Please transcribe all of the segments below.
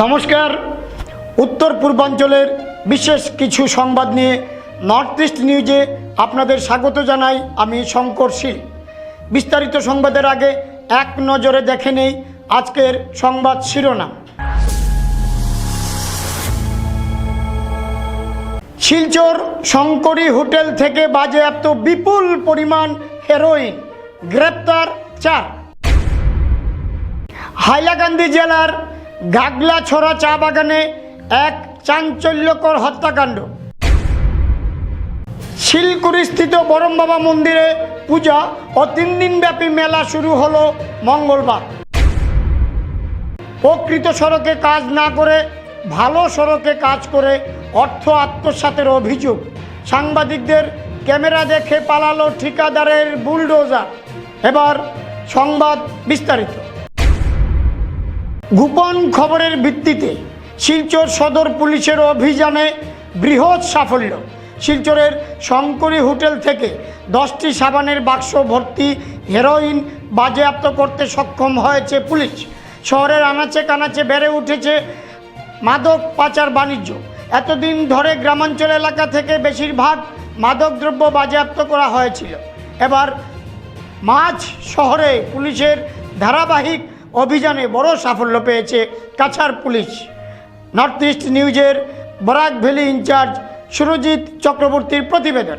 নমস্কার। উত্তর পূর্বাঞ্চলের বিশেষ কিছু সংবাদ নিয়ে নর্থ ইস্ট নিউজে আপনাদের স্বাগত জানাই আমি শঙ্কর শীল। বিস্তারিত সংবাদের আগে এক নজরে দেখে নেই আজকের সংবাদ শিরোনাম। শিলচর শঙ্করী হোটেল থেকে বাজেয়াপ্ত বিপুল পরিমাণ হেরোইন গ্রেপ্তার চার। হাইলাকান্দি জেলার গাগলাছড়া চা বাগানে এক চাঞ্চল্যকর হত্যাকাণ্ড। শিলকুড়িস্থিত বরম বাবা মন্দিরে পূজা ও তিন দিনব্যাপী মেলা শুরু হলো মঙ্গলবার। প্রকৃত সড়কে কাজ না করে, ভালো সড়কে কাজ করে অর্থ আত্মসাতের অভিযোগ। সাংবাদিকদের ক্যামেরা দেখে পালালো ঠিকাদারের বুলডোজার। এবার সংবাদ বিস্তারিত। গোপন খবরের ভিত্তিতে শিলচর সদর পুলিশের অভিযানে বৃহৎ সাফল্য। শিলচরের শঙ্করী হোটেল থেকে দশটি সাবানের বাক্স ভর্তি হেরোইন বাজেয়াপ্ত করতে সক্ষম হয়েছে পুলিশ। শহরের আনাচে কানাচে বেড়ে উঠেছে মাদক পাচার বাণিজ্য। এতদিন ধরে গ্রামাঞ্চল এলাকা থেকে বেশিরভাগ মাদকদ্রব্য বাজেয়াপ্ত করা হয়েছিল। এবার মাঝ শহরে পুলিশের ধারাবাহিক অভিযানে বড় সাফল্য পেয়েছে কাছার পুলিশ। নর্থ ইস্ট নিউজের বরাক ভ্যালি ইনচার্জ সুরজিৎ চক্রবর্তীর প্রতিবেদন।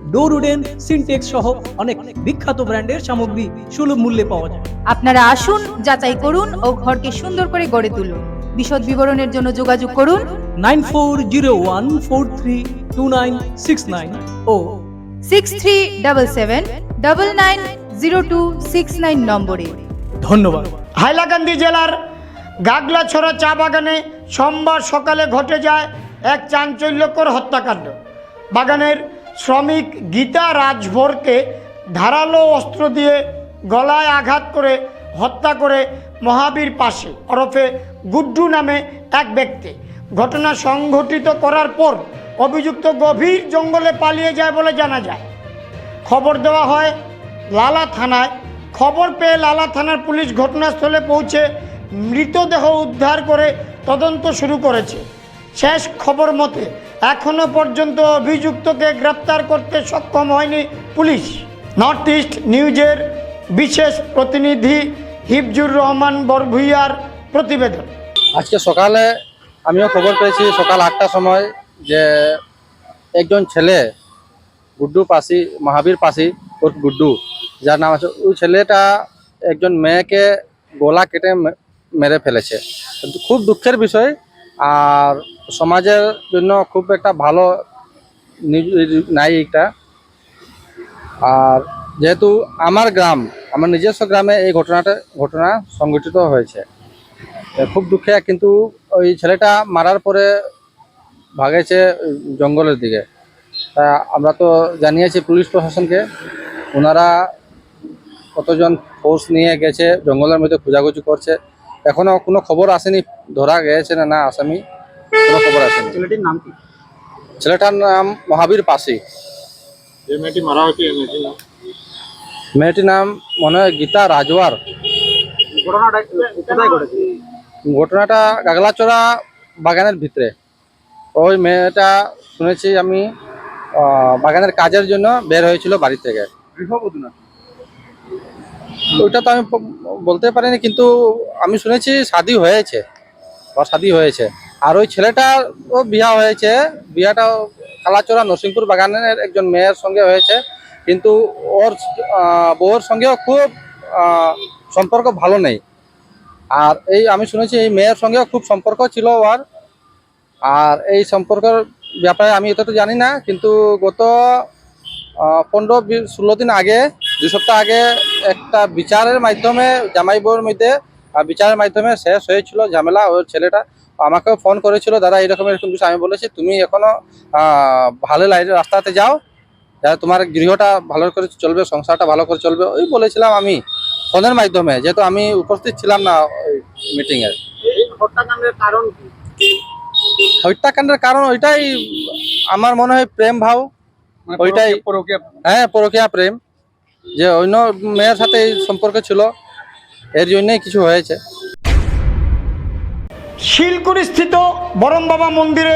door wooden Sintex সহ অনেক বিখ্যাত ব্র্যান্ডের সামগ্রী সুলভ মূল্যে পাওয়া যায়। আপনারা আসুন যাচাই করুন ও ঘরকে সুন্দর করে গড়ে তুলুন। বিশদ বিবরণের জন্য যোগাযোগ করুন। Nine four zero one four three two nine six nine O six three double seven double nine zero two six nine নম্বরে। ধন্যবাদ। হাইলাকান্দি জেলার গাগলাছড়া চা বাগানে সোমবার সকালে ঘটে যায় এক চাঞ্চল্যকর হত্যাকাণ্ড। বাগানের শ্রমিক গীতা রাজভরকে ধারালো অস্ত্র দিয়ে গলায় আঘাত করে হত্যা করে মহাবীর পাশে, ওরফে গুড্ডু নামে এক ব্যক্তি। ঘটনা সংঘটিত করার পর অভিযুক্ত গভীর জঙ্গলে পালিয়ে যায় বলে জানা যায়। খবর দেওয়া হয়, লালা থানায়। খবর পেয়ে লালা থানার পুলিশ ঘটনাস্থলে পৌঁছে মৃতদেহ উদ্ধার করে তদন্ত শুরু করেছে। শেষ খবর মতে এখনও পর্যন্ত অভিযুক্তকে গ্রেপ্তার করতে সক্ষম হয়নি পুলিশ। নর্থ ইস্ট নিউজের বিশেষ প্রতিনিধি হিফজুর রহমান বরভুইয়ার প্রতিবেদন। আজকে সকালে আমিও খবর পেয়েছি, সকাল আটটার সময় যে একজন ছেলে, গুড্ডু পাশি, মহাবীর পাশি, ওর গুড্ডু, যার নাম আছে, ওই ছেলেটা একজন মেয়েকে গলা কেটে মেরে ফেলেছে। খুব দুঃখের বিষয়। আর সমাজের জন্য খুব একটা ভালো নাই এটা। আর যেহেতু আমার গ্রাম, আমার নিজস্ব গ্রামে এই ঘটনাটা, ঘটনা সংঘটিত হয়েছে। খুব দুঃখে কিন্তু ওই ছেলেটা মারার পরে ভাগেছে জঙ্গলের দিকে। তা আমরা তো জানিয়েছি পুলিশ প্রশাসনকে, ওনারা কতজন ফোর্স নিয়ে গেছে, জঙ্গলের মধ্যে খোঁজাখুঁজি করছে। এখনও কোনো খবর আসেনি, ধরা গেছে না না, আসামি। কোনো খবর আসেনি ছেলেটির নাম কি? ছেলেটার নাম মহাবীর পাশি। যে মেয়েটি মারা হয়েছে মেয়েটির নাম? মেয়েটির নাম মনে হয় গীতা রাজওয়ার। ঘটনাটা কোথায় ঘটেছে? ঘটনাটা গাগলাচড়া বাগানের ভিতরে। ওই মেয়েটা শুনেছি আমি বাগানের কাজের জন্য বের হয়েছিল বাড়ি থেকে। গৃহবধূ না ওইটা তো আমি বলতে পারিনি কিন্তু আমি শুনেছি শাদি হয়েছে বা শাদি হয়েছে। আর ওই ছেলেটার ও বিয়া হয়েছে। বিয়াটা কালাচোরা নরসিংপুর বাগানের একজন মেয়ের সঙ্গে হয়েছে। কিন্তু ওর বউর সঙ্গেও খুব সম্পর্ক ভালো নেই। আর এই আমি শুনেছি এই মেয়ের সঙ্গেও খুব সম্পর্ক ছিল ওর। আর এই সম্পর্কের ব্যাপারে আমি এটা তো জানি না, কিন্তু গত পনেরো ষোলো দিন আগে দুই সপ্তাহ আগে একটা বিচারের মাধ্যমে জামাই বউর মধ্যে বিচারের মাধ্যমে শেষ হয়েছিল ঝামেলা ওর ছেলেটা আমাকেও ফোন করেছিল দাদা এরকম এরকম বিষয় আমি বলেছি তুমি এখনও ভালো লাইনের রাস্তাতে যাও। যাতে তোমার গৃহটা ভালো করে চলবে সংসারটা ভালো করে চলবে। ওই বলেছিলাম আমি ফোনের মাধ্যমে যেহেতু আমি উপস্থিত ছিলাম না ওই মিটিংয়ে হত্যাকাণ্ডের কারণ হত্যাকাণ্ডের কারণ ওইটাই আমার মনে হয় প্রেম ভাব মানে ওইটাই। হ্যাঁ পরকীয়া প্রেম। যে অন্য মেয়ের সাথে এই সম্পর্ক ছিল এর জন্যই কিছু হয়েছে। শিলকুড়ি স্থিত বরম বাবা মন্দিরে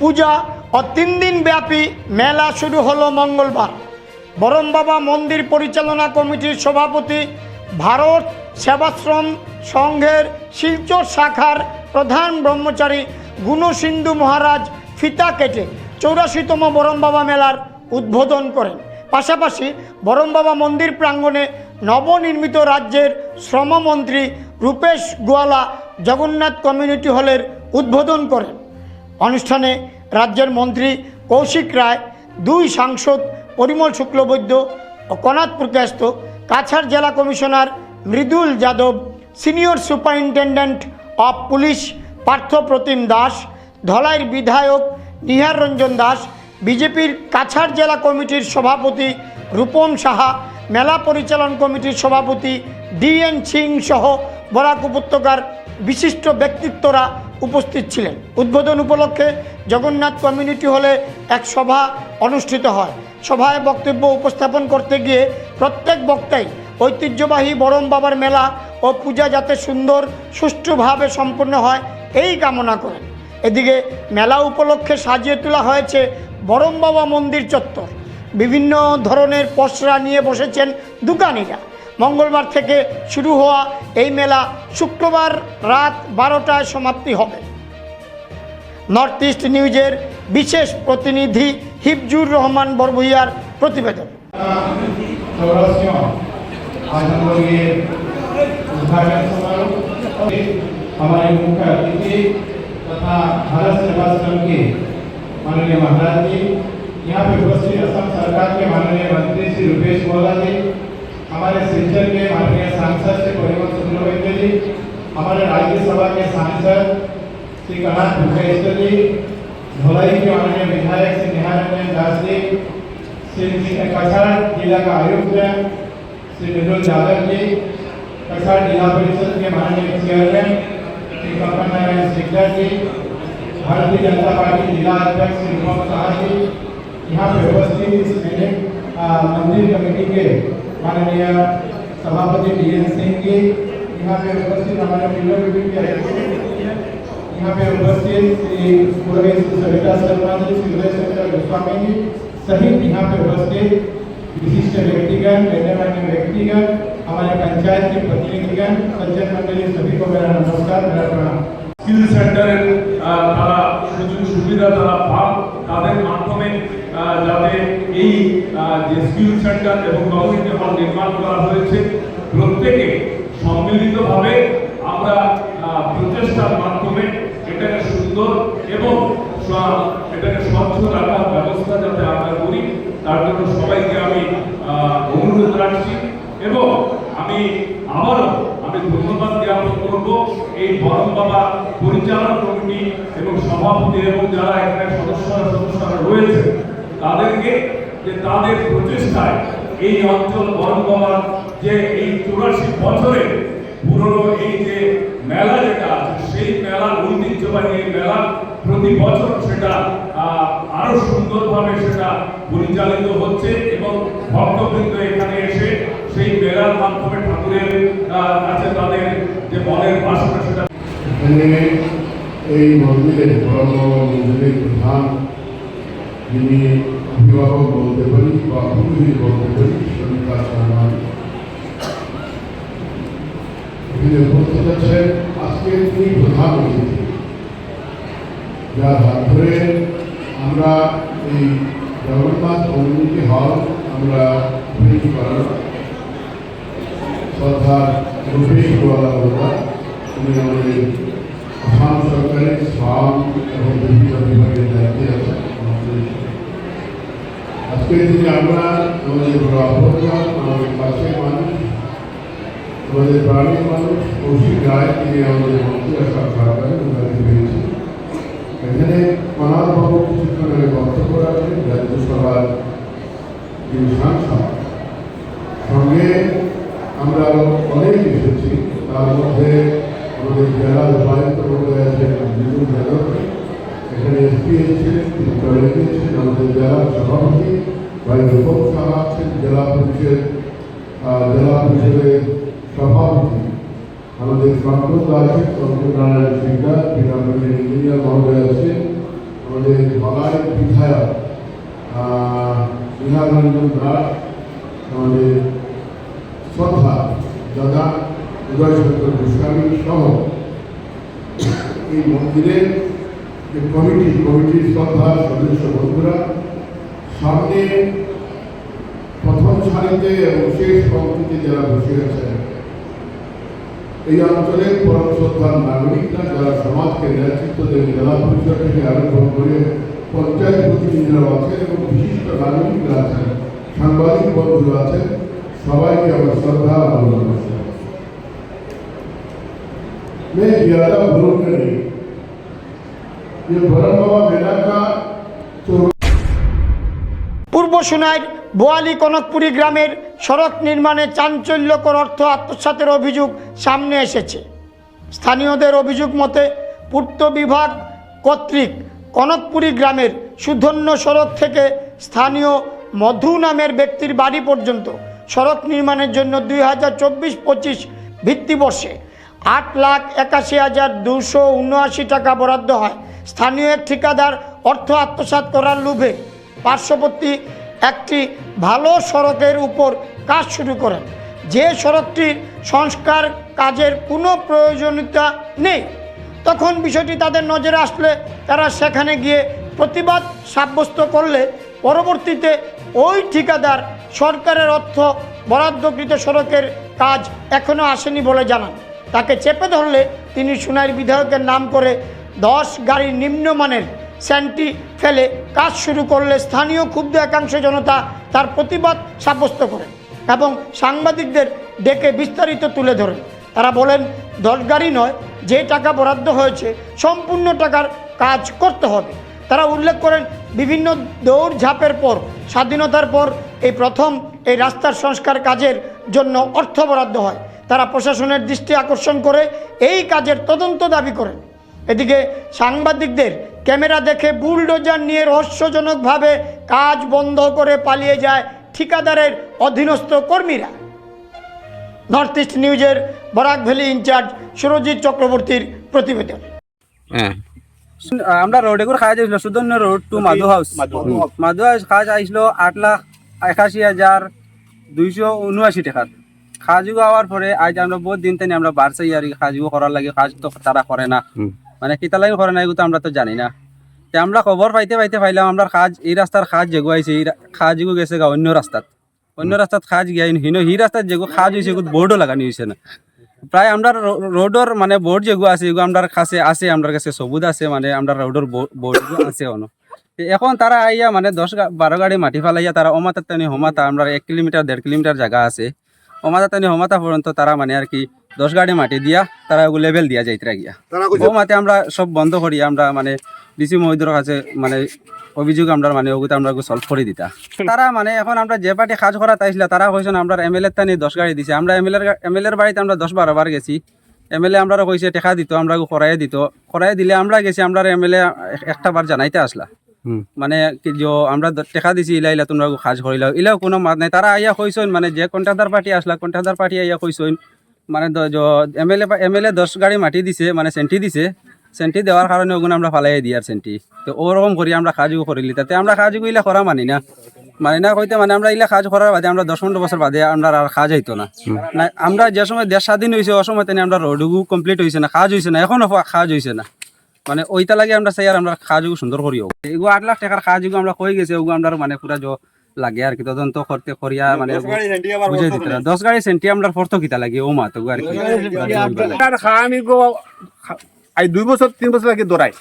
পূজা ও তিন দিন ব্যাপী মেলা শুরু হলো মঙ্গলবার। বরম বাবা মন্দির পরিচালনা কমিটির সভাপতি ভারত সেবাশ্রম সংঘের শিলচর শাখার প্রধান ব্রহ্মচারী গুণসিন্ধু মহারাজ ফিতা কেটে চৌরাশিতম বরম বাবা মেলার উদ্বোধন করেন। পাশাপাশি বরম বাবা মন্দির প্রাঙ্গণে নবনির্মিত রাজ্যের শ্রমমন্ত্রী রূপেশ গোয়ালা জগন্নাথ কমিউনিটি হলের উদ্বোধন করেন। অনুষ্ঠানে রাজ্যের মন্ত্রী কৌশিক রায়, দুই সাংসদ পরিমল শুক্লবৈদ্য ও কনাথ প্রকাশত কাছাড় জেলা commissioner Mridul Yadav, senior superintendent of police Partha Pratim Das, ধলাইয়ের বিধায়ক নিহার রঞ্জন দাস, বিজেপির কাছাড় জেলা কমিটির সভাপতি রূপম সাহা, মেলা পরিচালন কমিটির সভাপতি ডিএন সিং সহ বরাক উপত্যকার বিশিষ্ট ব্যক্তিত্বরা উপস্থিত ছিলেন। উদ্বোধন উপলক্ষে জগন্নাথ কমিউনিটি হলে এক সভা অনুষ্ঠিত হয়। সভায় বক্তব্য উপস্থাপন করতে গিয়ে প্রত্যেক বক্তাই ঐতিহ্যবাহী বরম বাবার মেলা ও পূজা যাতে সুন্দর, সুষ্ঠুভাবে সম্পন্ন হয়, এই কামনা করেন। এদিকে মেলা উপলক্ষে সাজিয়ে তোলা হয়েছে বরম বাবা মন্দির চত্বর। বিভিন্ন ধরনের পসরা নিয়ে বসেছেন দোকানিরা। মঙ্গলবার থেকে শুরু হওয়া এই মেলা শুক্রবার রাত বারোটায় সমাপ্তি হবে নর্থ ইস্ট নিউজের বিশেষ প্রতিনিধি হিফজুর রহমান বরভুইয়ার প্রতিবেদন चौरासियों आज हम लोग ये उद्घाटन समारोह हमारे मुख्य अतिथि तथा भारत सेवाश्रम के माननीय महाराज जी यहाँ पे उपस्थित असम सरकार के माननीय मंत्री श्री रुपेश गोला जी हमारे सिलचर के माननीय सांसद श्री परिमल सुब्रमण्य जी, हमारे राज्यसभा के सांसद श्री कनाथ भूपेश्वर जी धोलाई के माननीय विधायक श्री निहार रंजन दास जी, श्री कछाड़ जिला का आयुक्त श्री निरुल यादव जी कछाड़ जिला परिषद के माननीय चेयरमैन श्री कपन नारायण सिकदर जी, भारतीय जनता पार्टी जिला अध्यक्ष श्री मोहन शाह जी, यहाँ पे उपस्थित मंदिर कमेटी के माननीय सभापति डी एन सिंह जी यहाँ पे उपस्थित हमारे मिलर मीटिंग के अध्यक्ष यहाँ पे उपस्थित श्री पुरोहित सविता शर्मा जी श्री उदय शंकर गोस्वामी जी सहित यहाँ पे उपस्थित विशिष्ट व्यक्तिगण गण्यमान्य व्यक्तिगण हमारे पंचायत के प्रतिनिधिगण सज्जन मंडली सभी को मेरा नमस्कार मेरा प्रणाम স্কিল সেন্টারের আহ, তারা সুযোগ সুবিধা তারা পান তাদের মাধ্যমে আহ, যাতে এই যে স্কিল সেন্টার এবং কমিউনিটি হল নির্মাণ করা হয়েছে, প্রত্যেকে সম্মিলিতভাবে আমরা প্রচেষ্টার মাধ্যমে এটাকে সুন্দর এবং এটাকে স্বচ্ছ রাখার ব্যবস্থা যাতে আমরা করি, তার জন্য সবাইকে আমি অনুরোধ রাখছি এবং আমি আবারও আমি ধন্যবাদ জ্ঞাপন করব এই বরং বাবা পরিচালনা কমিটি এবং সভাপতি এবং যারা এখানে সদস্যরা সদস্যরা রয়েছে। তাদেরকে যে তাদের প্রচেষ্টায় এই অঞ্চল বরং বাবার যে এই চুরাশি বছরে পুরনো এই যে মেলা যেটা আছে, সেই মেলা ঐতিহ্যবাহী এই মেলা প্রতি বছর সেটা আরও সুন্দরভাবে সেটা পরিচালিত হচ্ছে এবং ভক্তবৃন্দ এখানে এসে সেই মেলার মাধ্যমে ঠাকুরের কাছে তাদের যে মনের বাসনা সেটা এই মন্দিরে বড় মন্দিরের প্রধান যিনি অভিভাবক বলতে পারি বা পুরোহিত বলতে পারি সনিতা শর্মা এখানে উপস্থিত আছেন আজকে তিনি প্রধান অতিথি যার হাত ধরে আমরা এই জগন্নাথ কমিউনিটি হল আমরা তৈরি করার শ্রদ্ধার রূপেশ গোয়ালা আমাদের সরকারের শ্রম এবং বিভিন্ন বিভাগের দায়িত্বে আছেন। আজকের দিনে আমরা আমাদের বড় অপরজন আমাদের কাছের মানুষ, আমাদের প্রাণীর মানুষ কৌশিক রায় তিনি আমাদের মন্ত্রী আসাম সরকারের উন্নতি পেয়েছি এখানে কিছুক্ষণ আগে বক্তব্য রাখেন রাজ্যসভার যিনি সাংসদ। সঙ্গে আমরা অনেক এসেছি, তার মধ্যে আমাদের জেলা উপায়ুক্ত মহোদয় আছেন বিপুল যাদব এখানে এসপি এসেছেন তিনি চলে গিয়েছেন আমাদের জেলা সভাপতি ভাই রূপম সাহা আছেন জেলা আহ, জেলা পরিষদের সভাপতি। আমাদের কর্মকর্তা আছেন কর্মনারায়ণ সিকদার বিধানসভার ইঞ্জিনিয়ার মহোদয় আছেন আমাদের ধলাই বিধায়ক আহ, বিহাররঞ্জন দাস আমাদের শ্রদ্ধা দাদা উদয়শঙ্কর গোস্বামী সহ এই মন্দিরের যে কমিটি, কমিটির শ্রদ্ধা সদস্য বন্ধুরা, সামনে প্রথম সারিতে এবং শেষ পঙ্ক্তিতে যারা বসে আছেন, এই অঞ্চলের পরম শ্রদ্ধার নাগরিকরা যারা সমাজকে নেতৃত্ব দেবে জেলা পরিষদ থেকে আরম্ভ করে পঞ্চায়েত প্রতিনিধিরাও আছেন এবং বিশিষ্ট নাগরিকরা আছেন, সাংবাদিক বন্ধুরা আছেন, সবাইকে আমার শ্রদ্ধা অবলম্বন মেয়ে ইয়াদা ভ্রমণ নেই পূর্ব সুনাইর বোয়ালি কনকপুরি গ্রামের সড়ক নির্মাণে চাঞ্চল্যকর অর্থ আত্মসাতের অভিযোগ সামনে এসেছে। স্থানীয়দের অভিযোগ মতে, পূর্ত বিভাগ কর্তৃক কনকপুরি গ্রামের সুধন্য সড়ক থেকে স্থানীয় মধু নামের ব্যক্তির বাড়ি পর্যন্ত সড়ক নির্মাণের জন্য দুই হাজার চব্বিশ পঁচিশ ভিত্তিবর্ষে আট লাখ একাশি হাজার দুশো উনআশি টাকা বরাদ্দ হয়। স্থানীয় এক ঠিকাদার অর্থ আত্মসাৎ করার লোভে পার্শ্ববর্তী একটি ভালো সড়কের উপর কাজ শুরু করেন। যে সড়কটির সংস্কার কাজের কোনো প্রয়োজনীয়তা নেই। তখন বিষয়টি তাদের নজরে আসলে তারা সেখানে গিয়ে প্রতিবাদ সাব্যস্ত করলে পরবর্তীতে ওই ঠিকাদার সরকারের অর্থ বরাদ্দকৃত সড়কের কাজ এখনও আসেনি বলে জানান। তাকে চেপে ধরলে তিনি সুনাইর বিধায়কের নাম করে দশ গাড়ির নিম্নমানের স্যান্টি ফেলে কাজ শুরু করলে স্থানীয় ক্ষুব্ধ একাংশ জনতা তার প্রতিবাদ সাব্যস্ত করেন এবং সাংবাদিকদের ডেকে বিস্তারিত তুলে ধরেন তারা বলেন, দশ গাড়ি নয়, যে টাকা বরাদ্দ হয়েছে সম্পূর্ণ টাকার কাজ করতে হবে। তারা উল্লেখ করেন, বিভিন্ন দৌড় ঝাঁপের পর, স্বাধীনতার পর এই প্রথম এই রাস্তার সংস্কার কাজের জন্য অর্থ বরাদ্দ হয়। তারা প্রশাসনের দৃষ্টি আকর্ষণ করে এই কাজের তদন্ত দাবি করেন। এদিকে সাংবাদিকদের ক্যামেরা দেখে বুলডোজার নিয়ে রহস্যজনকভাবে কাজ বন্ধ করে পালিয়ে যায় ঠিকাদারের অধীনস্থ কর্মীরা। নর্থ ইস্ট নিউজের বরাক ভ্যালি ইনচার্জ সুরজিৎ চক্রবর্তীর প্রতিবেদন। আমরা রোড এগুলো খাওয়া যাইছিল সুদন্য road to Madhu house Madhu house খাওয়া আইছিল আট লাখ একাশি হাজার দুইশো উনআশি টাকার খাজুগো হওয়ার পরে আজ আমরা বহুত দিন থেকে আমরা বাড়ছাই আর খাজুগো করার লাগে কাজ তো তারা করে না। মানে কিতা লাগে করে না আমরা তো জানি না তে আমরা খবর পাইতে পাইতে পাইলাম আমরা কাজ এই রাস্তার কাজ যেগু আইছে এই খাজুগো গেছে গা অন্য রাস্তাত অন্য রাস্তাত কাজ গিয়া হিনো হি রাস্তাত যেগু কাজ হয়েছে এগুলো বোর্ডও লাগানি হয়েছে না প্রায় আমরা রোডর মানে বোর্ড যেগুলো আছে এগুলো আমার কাছে আছে আমার কাছে সবুজ আছে মানে আমরা রোডর বোর্ড আছে অনো এখন তারা আইয়া মানে দশ বারো গাড়ি মাটি ফালাইয়া তারা অমাতা টানি হমাতা আমরা এক কিলোমিটার দেড় কিলোমিটার জায়গা আছে অমাতা টানি হমাতা পর্যন্ত তারা মানে আর কি দশ গাড়ি মাটি দিয়া তারা ওগুলো লেভেল দিয়া যাইতরা গিয়া। ও মাতে আমরা সব বন্ধ করি আমরা মানে ডিসি মহিদুর কাছে মানে অভিযোগ আমরা মানে ওগুলো আমরা সলভ করে দিতা। তারা মানে এখন আমরা যে পার্টি কাজ করা তাইছিল তারা কইছেন আমরা এমএলএ তানি দশ গাড়ি দিছে। আমরা এমএলএর এমএলএর বাড়িতে আমরা দশ বারো বার গেছি। এমএলএ আমরা কইছে টেকা দিত আমরা করাই দিত। করাই দিলে আমরা গেছি আমরা এমএলএ একটা বার জানাইতে আসলা। মানে আমরা টেকা দিছি ইলা ইলা তোমরা কাজ করিলাও ইলাও কোনো মাত নাই। তারা আইয়া কইছেন মানে যে কন্ট্রাক্টর পার্টি আসলা কন্ট্রাক্টর পার্টি আইয়া কইছেন মানে এমএলএ এমএলএ দশ গাড়ি মাটি দিছে মানে সেন্টি দিছে। সেন্টি দেওয়ার কারণে ওগুলো আমরা ফালাই দিই আর সেন্টি। তো ওরকম করি আমরা কাজও করিলি। তাতে আমরা কাজও ইলা করা মানি না। মানি না কইতে মানে আমরা ইলা কাজ করার বাদে আমরা দশ পনেরো বছর বাদে আমরা আর কাজ হইতো না। আমরা যে সময় দেশ স্বাধীন হয়েছে ও সময় তেনে আমরা রোডগু কমপ্লিট হয়েছে না কাজ হয়েছে না এখনও কাজ হয়েছে না। মানে ওইটা লাগে আমরা চাই আর আমরা খাওয়া সুন্দর করিও। এগুলো আট লাখ টাকার খাওয়া আমরা কই গেছে ওগুলো আমরা মানে পুরা লাগে আর কি তদন্ত করতে করিয়া মানে বুঝাই দিতে না। দশ গাড়ি সেন্টি আমরা ফর্ত কিতা লাগে ও মা তো আর কি। আমি গো আই দুই বছর তিন বছর আগে দৌড়াই।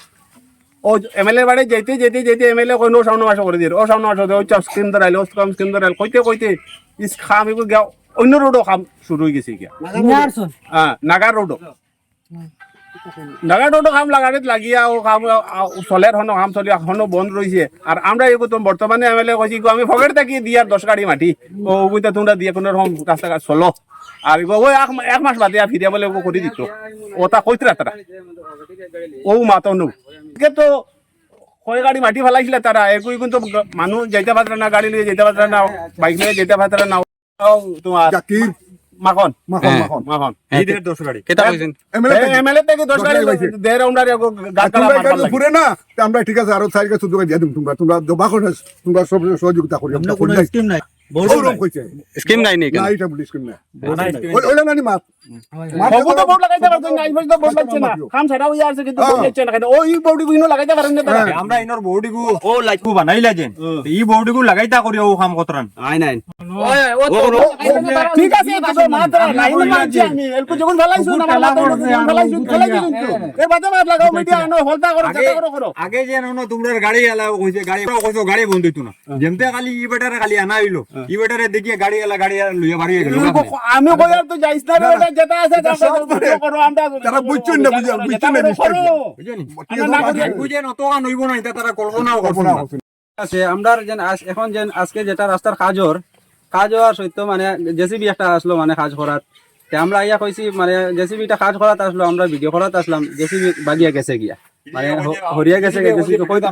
ও এমএলএ বাড়ি যেতে যেতে যেতে এমএলএ কই নো সামনে মাসে করে দিয়ে ও সামনে মাসে ওই চাপ স্কিম ধরাইলে ও স্কিম স্কিম ধরাইলে কইতে কইতে ইস খাম এগুলো অন্য রোডও খাম শুরু হয়ে গেছে গিয়া। হ্যাঁ নাগার রোডও। রোডও খাম লাগাতে লাগিয়া, ও খাম চলি মাটি। ও এক মাস বাদে ফিরিয়া বলে ওগো করে দিত। ওটা কইতে তারা ও মাতো নু মাটি ফেলাইছিলে তারা এগুই কিন্তু মানুষ যেতে পারে না, গাড়ি লিয়ে যেতে পারে না, বাইক লিয়ে যেতে পারে না মাখন মাখন মাখন। কেতা কইছেন? এমএলএ থেকে দশ গাড়ি আমরা গাছ ঘুরে না আমরা ঠিক আছে আরও দিয়ে দিম তোমরা তোমরা দবা করে তোমরা সব সহযোগিতা করি আমরা কোনো স্কিম নাই। ওরকম কইছে। স্কিম নাই নি না এটা স্কিম নানি মাত। মাত তো বোর্ড লাগাইতে পারতো না আইফোন তো বোর্ড লাগছে না। খাম ছাড়া হইয়া আছে কিন্তু বোর্ড লাগছে না কেন? ওই বোর্ডগুলো লাগাইতে পারেন না আমরা ইনর বডিগু ও লাইকু বানাইলা যেন। ই বডিগু লাগাইতা করি ও কাম কতরান। আই নাই। ঠিক আছে তো মাত্র লাইন মানছি আমি। এলকু যখন ফেলাইছো না আমার মাথা যখন ফেলাইছো ফেলাইছো বাদে মাত লাগাও মিডিয়া নো হলতা করো আগে করো করো। আগে যে নন তোমরা গাড়ি এলা কইছে গাড়ি কইছো গাড়ি বন্ধ হইতো না। যেমতে খালি ই বেটারে খালি আনা হইল। ই দেখিয়ে গাড়ি এলা গাড়ি এলা লইয়া বাড়ি গেল আমি তো যাইস না রে যেটা আছে করো আমরা তারা বুঝছেন না, বুঝছেন- বুঝছেন না আমরা না বুঝে গান হইব না এটা তারা কল্পনাও কল্পনা আছে আমরা যেন এখন যেন আজকে যেটা রাস্তার কাজর কাজ হওয়ার সত্য মানে জেসিবি একটা আসলো মানে কাজ করার। আমরা ইয়া কইছি মানে জেসিবিটা কাজ করাতে আসলো আমরা ভিডিও করাতে আসলাম জেসিবি বাগিয়া গেছে গিয়া। মানে হরিয়া গেছে কইতে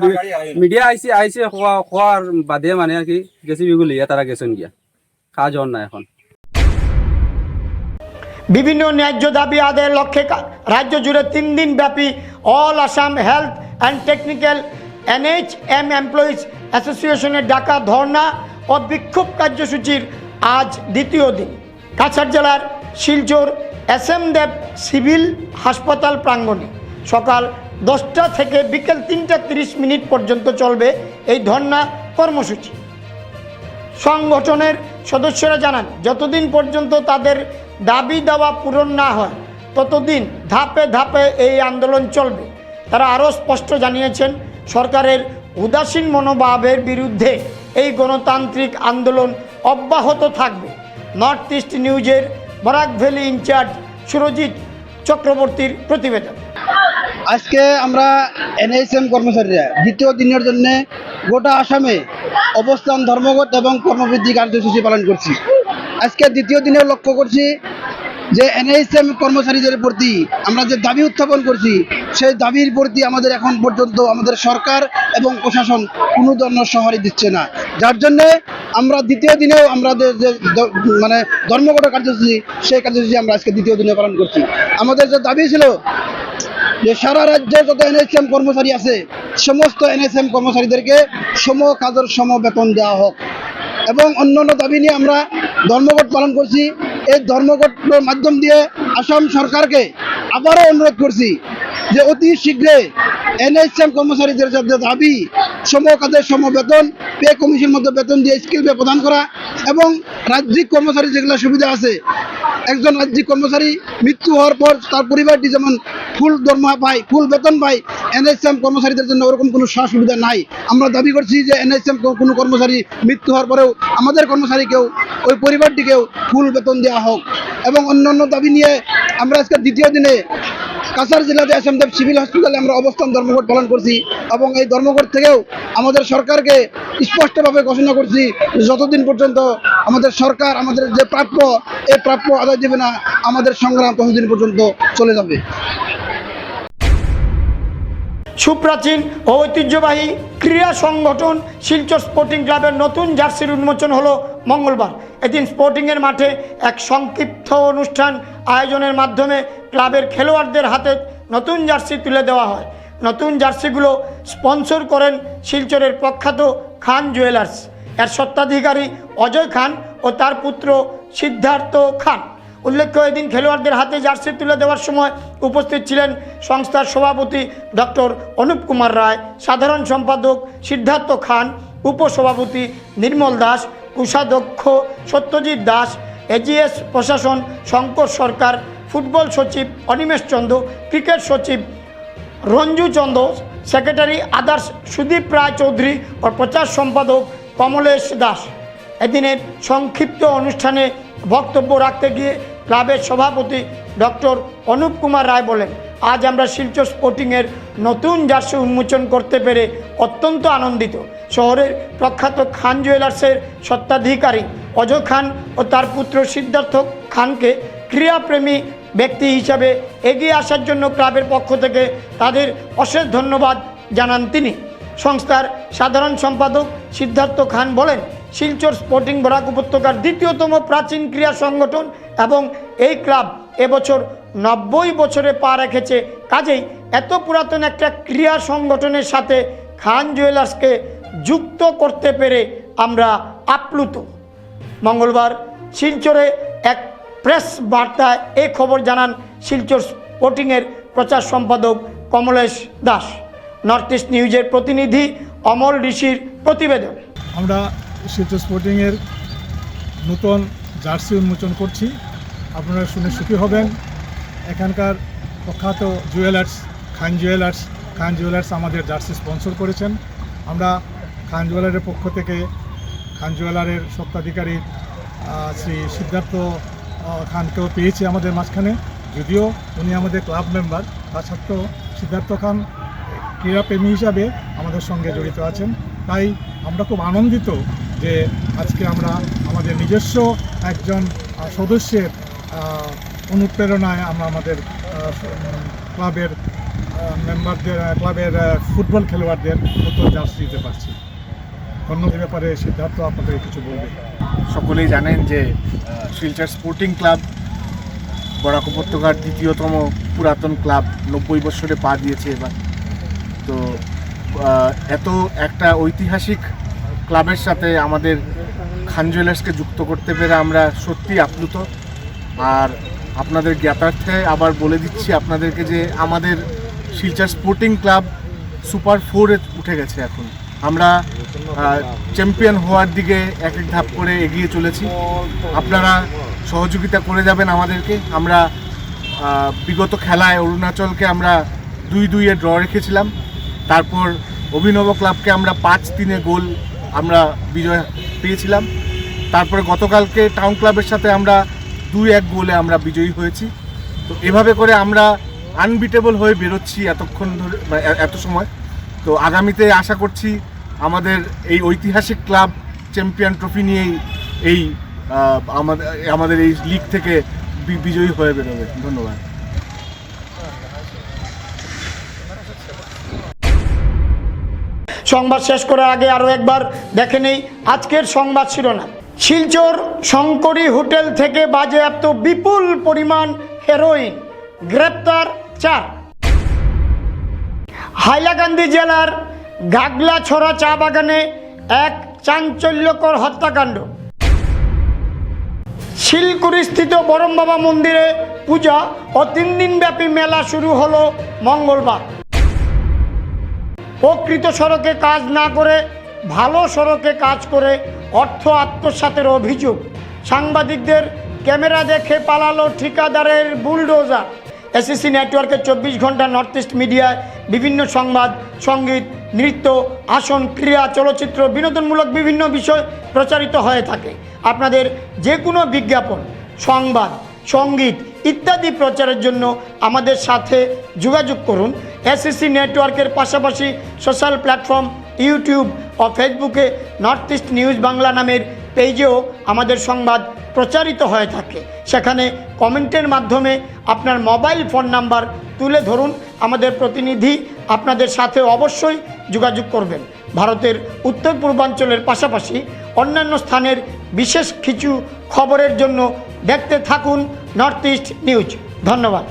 মিডিয়া আইসি আইসি খোয়া খোয়ার বাদে মানে আর কি জেসিবি গুলি তারা গেছেন গিয়া। কাজ হন না এখন। বিভিন্ন ন্যায্য দাবি আদায়ের লক্ষ্যে রাজ্য জুড়ে তিন দিন ব্যাপী all Assam health and technical NH M employees অ্যাসোসিয়েশনের ডাকা ধর্না ও বিক্ষোভ কার্যসূচির আজ দ্বিতীয় দিন। কাছাড় জেলার Silchar S M Deb civil হাসপাতাল প্রাঙ্গণে সকাল দশটা থেকে বিকেল তিনটা তিরিশ মিনিট পর্যন্ত চলবে এই ধর্না কর্মসূচি। সংগঠনের সদস্যরা জানান, যতদিন পর্যন্ত তাদের দাবি দেওয়া পূরণ না হয়, ততদিন ধাপে ধাপে এই আন্দোলন চলবে। তারা আরও স্পষ্ট জানিয়েছেন, সরকারের উদাসীন মনোভাবের বিরুদ্ধে এই গণতান্ত্রিক আন্দোলন অব্যাহত থাকবে। নর্থ ইস্ট নিউজের বরাক ভ্যালি ইনচার্জ সুরজিৎ চক্রবর্তীর প্রতিবেদন। আজকে আমরা এনএসএম কর্মচারীরা দ্বিতীয় দিনের জন্য গোটা আসামে অবস্থান, ধর্মঘট এবং কর্মবৃদ্ধি কার্যসূচি পালন করছি। আজকে দ্বিতীয় দিনে লক্ষ্য করছি যে এনএসএম কর্মচারীদের প্রতি আমরা যে দাবি উত্থাপন করছি, সেই দাবির প্রতি আমাদের এখন পর্যন্ত আমাদের সরকার এবং প্রশাসন কোনো ধরনের সহারি দিচ্ছে না। যার জন্যে আমরা দ্বিতীয় দিনেও আমাদের যে মানে ধর্মঘট কার্যসূচি, সেই কার্যসূচি আমরা আজকে দ্বিতীয় দিনে পালন করছি। আমাদের যে দাবি ছিল যে সারা রাজ্যে যত এনএসএম কর্মচারী আছে, সমস্ত এনএসএম কর্মচারীদেরকে সম কাজের সম বেতন দেওয়া হোক। এবং অন্যান্য দাবি নিয়ে আমরা ধর্মঘট পালন করছি। এই ধর্মঘটের মাধ্যম দিয়ে আসাম সরকারকে আবারও অনুরোধ করছি যে অতি শীঘ্রে এনএসএম কর্মচারীদের যে দাবি, সম কাজের সম বেতন, পে কমিশন মধ্যে বেতন দিয়ে স্কিল পে প্রদান করা এবং রাজ্যিক কর্মচারী যেগুলো সুবিধা আছে একজন রাজ্য কর্মচারী মৃত্যু হওয়ার পর তার পরিবারটি যেমন ফুল দরমা পায়, ফুল বেতন পায়, এনএসএম কর্মচারীদের জন্য ওরকম কোনো সা সুবিধা নাই। আমরা দাবি করছি যে এনএসএম কোনো কর্মচারী মৃত্যু হওয়ার পরেও আমাদের কর্মচারীকেও, ওই পরিবারটিকেও ফুল বেতন দেওয়া হোক। এবং অন্যান্য দাবি নিয়ে আমরা আজকে দ্বিতীয় দিনে কাছাড় জেলাতে আসামদেব সিভিল হসপিটালে আমরা অবস্থান ধর্মঘট পালন করছি এবং এই ধর্মঘট থেকেও আমাদের সরকারকে স্পষ্টভাবে ঘোষণা করছি যতদিন পর্যন্ত আমাদের সরকার, আমাদের যে প্রাপ্য, এই প্রাপ্য আদায় দেবে না, আমাদের সংগ্রাম ততদিন পর্যন্ত চলে যাবে। সুপ্রাচীন ও ঐতিহ্যবাহী ক্রীড়া সংগঠন শিলচর স্পোর্টিং ক্লাবের নতুন জার্সির উন্মোচন হলো মঙ্গলবার। এদিন স্পোর্টিংয়ের মাঠে এক সংক্ষিপ্ত অনুষ্ঠান আয়োজনের মাধ্যমে ক্লাবের খেলোয়াড়দের হাতে নতুন জার্সি তুলে দেওয়া হয়। নতুন জার্সিগুলো স্পন্সর করেন শিলচরের প্রখ্যাত খান জুয়েলার্স। এর স্বত্বাধিকারী অজয় খান ও তার পুত্র সিদ্ধার্থ খান। উল্লেখ্য, এদিন খেলোয়াড়দের হাতে জার্সি তুলে দেওয়ার সময় উপস্থিত ছিলেন সংস্থার সভাপতি ডক্টর অনুপ কুমার রায়, সাধারণ সম্পাদক সিদ্ধার্থ খান, উপসভাপতি নির্মল দাস, কোষাধ্যক্ষ সত্যজিৎ দাস, এজিএস প্রশাসন শঙ্কর সরকার, ফুটবল সচিব অনিমেষ চন্দ্র ক্রিকেট সচিব রঞ্জু চন্দ, সেক্রেটারি আদার্স সুদীপ রায় চৌধুরী ও প্রচার সম্পাদক কমলেশ দাস। এদিনের সংক্ষিপ্ত অনুষ্ঠানে বক্তব্য রাখতে গিয়ে ক্লাবের সভাপতি ডক্টর অনুপ কুমার রায় বলেন, আজ আমরা শিলচর স্পোর্টিংয়ের নতুন জার্সি উন্মোচন করতে পেরে অত্যন্ত আনন্দিত। শহরের প্রখ্যাত খান জুয়েলার্সের সত্ত্বাধিকারী অজয় খান ও তার পুত্র সিদ্ধার্থ খানকে ক্রীড়াপ্রেমী ব্যক্তি হিসাবে এগিয়ে আসার জন্য ক্লাবের পক্ষ থেকে তাদের অশেষ ধন্যবাদ জানান তিনি। সংস্থার সাধারণ সম্পাদক সিদ্ধার্থ খান বলেন, শিলচর স্পোর্টিং বরাক উপত্যকার দ্বিতীয়তম প্রাচীন ক্রীড়া সংগঠন এবং এই ক্লাব এবছর নব্বই বছরে পা রেখেছে। কাজেই এত পুরাতন একটা ক্রিয়া সংগঠনের সাথে খান জুয়েলার্সকে যুক্ত করতে পেরে আমরা আপ্লুত। মঙ্গলবার শিলচরে এক প্রেস বার্তায় এই খবর জানান শিলচর স্পোর্টিংয়ের প্রচার সম্পাদক কমলেশ দাস। নর্থ ইস্ট নিউজের প্রতিনিধি অমল ঋষির প্রতিবেদন। আমরা শিলচর স্পোর্টিংয়ের নতুন জার্সি উন্মোচন করছি। আপনারা শুনে সুখী হবেন। এখানকার প্রখ্যাত jewellers, Khan jewellers Khan jewellers আমাদের জার্সি স্পন্সর করেছেন। আমরা খান জুয়েলারের পক্ষ থেকে খান জুয়েলারের সত্ত্বাধিকারী শ্রী সিদ্ধার্থ খানকেও পেয়েছি আমাদের মাঝখানে। যদিও উনি আমাদের ক্লাব মেম্বার, তা সত্ত্বেও সিদ্ধার্থ খান ক্রীড়াপ্রেমী হিসাবে আমাদের সঙ্গে জড়িত আছেন। তাই আমরা খুব আনন্দিত যে আজকে আমরা আমাদের নিজস্ব একজন সদস্যের অনুপ্রেরণায় আমরা আমাদের ক্লাবের মেম্বারদের ক্লাবের ফুটবল খেলোয়াড়দের নতুন জার্সি দিতে পারছি। এ ব্যাপারে সিদ্ধার্থ আপনাদের কিছু বলবে। সকলেই জানেন যে শিলচর স্পোর্টিং ক্লাব, বরাক উপত্যকার দ্বিতীয়তম পুরাতন ক্লাব, নব্বই বছরে পা দিয়েছে এবার। তো এত একটা ঐতিহাসিক ক্লাবের সাথে আমাদের খান জুয়েলার্সকে যুক্ত করতে পেরে আমরা সত্যি আপ্লুত। আর আপনাদের জ্ঞাতার্থে আবার বলে দিচ্ছি আপনাদেরকে যে আমাদের শিলচর স্পোর্টিং ক্লাব সুপার ফোরে উঠে গেছে এখন। আমরা চ্যাম্পিয়ন হওয়ার দিকে এক এক ধাপ করে এগিয়ে চলেছি। আপনারা সহযোগিতা করে যাবেন আমাদেরকে। আমরা বিগত খেলায় অরুণাচলকে আমরা দুই দুইয়ে ড্র রেখেছিলাম। তারপর অভিনব ক্লাবকে আমরা পাঁচ তিনে গোল আমরা বিজয় পেয়েছিলাম। তারপরে গতকালকে টাউন ক্লাবের সাথে আমরা দুই এক গোলে আমরা বিজয়ী হয়েছি। তো এভাবে করে আমরা আনবিটেবল হয়ে বেরোচ্ছি এতক্ষণ ধরে এত সময়। তো আগামীতে আশা করছি আমাদের এই ঐতিহাসিক ক্লাব চ্যাম্পিয়ন ট্রফি নিয়েই এই আমাদের আমাদের এই লিগ থেকে বিজয়ী হয়ে বেরোবে। ধন্যবাদ। সংবাদ শেষ করার আগে আরও একবার দেখে নেই, আজকের সংবাদ শিরোনাম। শিলচর শঙ্করী হোটেল থেকে বাজেয়াপ্ত বিপুল পরিমাণ হেরোইন, গ্রেপ্তার চার। হাইলাকান্দি জেলার গাগলাছড়া চা বাগানে এক চাঞ্চল্যকর হত্যাকাণ্ড। শিলকুড়িস্থিত বরম বাবা মন্দিরে পূজা ও তিন দিনব্যাপী মেলা শুরু হলো মঙ্গলবার। প্রকৃত সড়কে কাজ না করে, ভালো সড়কে কাজ করে অর্থ আত্মসাতের অভিযোগ। সাংবাদিকদের ক্যামেরা দেখে পালালো ঠিকাদারের বুলডোজার। এসএসসি নেটওয়ার্কের চব্বিশ ঘণ্টা নর্থ ইস্ট মিডিয়ায় বিভিন্ন সংবাদ, সংগীত, নৃত্য, আসন ক্রীড়া চলচ্চিত্র, বিনোদনমূলক বিভিন্ন বিষয় প্রচারিত হয়ে থাকে। আপনাদের যে কোনো বিজ্ঞাপন, সংবাদ, সংগীত ইত্যাদি প্রচারের জন্য আমাদের সাথে যোগাযোগ করুন। এসএসসি নেটওয়ার্কের পাশাপাশি সোশ্যাল প্ল্যাটফর্ম ইউটিউব ও ফেসবুকে নর্থ ইস্ট নিউজ বাংলা নামের পেজেও আমাদের সংবাদ প্রচারিত হয়ে থাকে। সেখানে কমেন্টের মাধ্যমে আপনার মোবাইল ফোন নাম্বার তুলে ধরুন। আমাদের প্রতিনিধি আপনাদের সাথে অবশ্যই যোগাযোগ করবেন। ভারতের উত্তর পূর্বাঞ্চলের পাশাপাশি অন্যান্য স্থানের বিশেষ কিছু খবরের জন্য দেখতে থাকুন নর্থ ইস্ট নিউজ ধন্যবাদ।